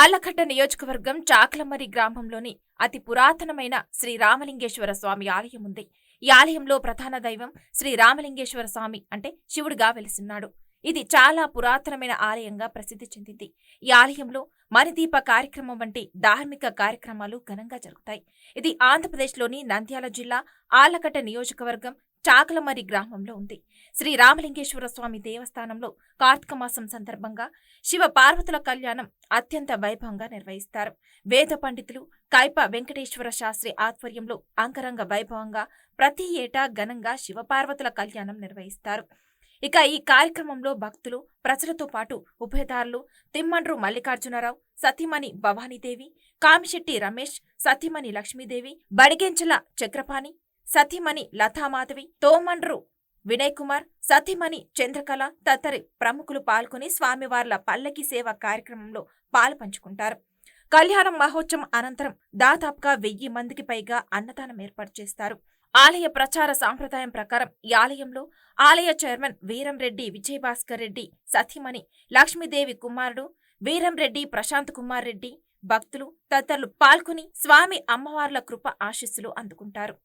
ఆలఘట్ట నియోజకవర్గం చాకలమరి గ్రామంలోని అతి పురాతనమైన శ్రీ రామలింగేశ్వర స్వామి ఆలయం ఉంది. ఈ ఆలయంలో ప్రధాన దైవం శ్రీ రామలింగేశ్వర స్వామి అంటే శివుడిగా వెలిసిన్నాడు. ఇది చాలా పురాతనమైన ఆలయంగా ప్రసిద్ధి చెందింది. ఈ ఆలయంలో మణిదీప కార్యక్రమం వంటి ధార్మిక కార్యక్రమాలు ఘనంగా జరుగుతాయి. ఇది ఆంధ్రప్రదేశ్లోని నంద్యాల జిల్లా ఆలకట్ట నియోజకవర్గం చాకలమరి గ్రామంలో ఉంది. శ్రీ రామలింగేశ్వర స్వామి దేవస్థానంలో కార్తీక మాసం సందర్భంగా శివ పార్వతుల కళ్యాణం అత్యంత వైభవంగా నిర్వహిస్తారు. వేద పండితులు కైప వెంకటేశ్వర శాస్త్రి ఆధ్వర్యంలో అంగరంగ వైభవంగా ప్రతి ఏటా ఘనంగా శివపార్వతుల కళ్యాణం నిర్వహిస్తారు. ఇక ఈ కార్యక్రమంలో భక్తులు ప్రజలతో పాటు ఉభయదారులు తిమ్మండ్రు మల్లికార్జునరావు సతీమణి భవానీదేవి కామిశెట్టి రమేష్ సతీమణి లక్ష్మీదేవి బడిగెంచల చక్రపాణి సతీమణి లతామాధవి తోమండ్రు వినయ్ కుమార్ సతీమణి చంద్రకళ తదితర ప్రముఖులు పాల్గొని స్వామివార్ల పల్లకి సేవ కార్యక్రమంలో పాలుపంచుకుంటారు. కళ్యాణం మహోత్సవం అనంతరం దాదాపుగా వెయ్యి మందికి పైగా అన్నదానం ఏర్పాటు చేస్తారు. ఆలయ ప్రచార సాంప్రదాయం ప్రకారం ఈ ఆలయంలో ఆలయ చైర్మన్ వీరంరెడ్డి విజయభాస్కర్ రెడ్డి సతీమణి లక్ష్మీదేవి కుమారుడు వీరంరెడ్డి ప్రశాంత్ కుమార్ రెడ్డి భక్తులు తదితరులు పాల్గొని స్వామి అమ్మవార్ల కృప ఆశీస్సులు అందుకుంటారు.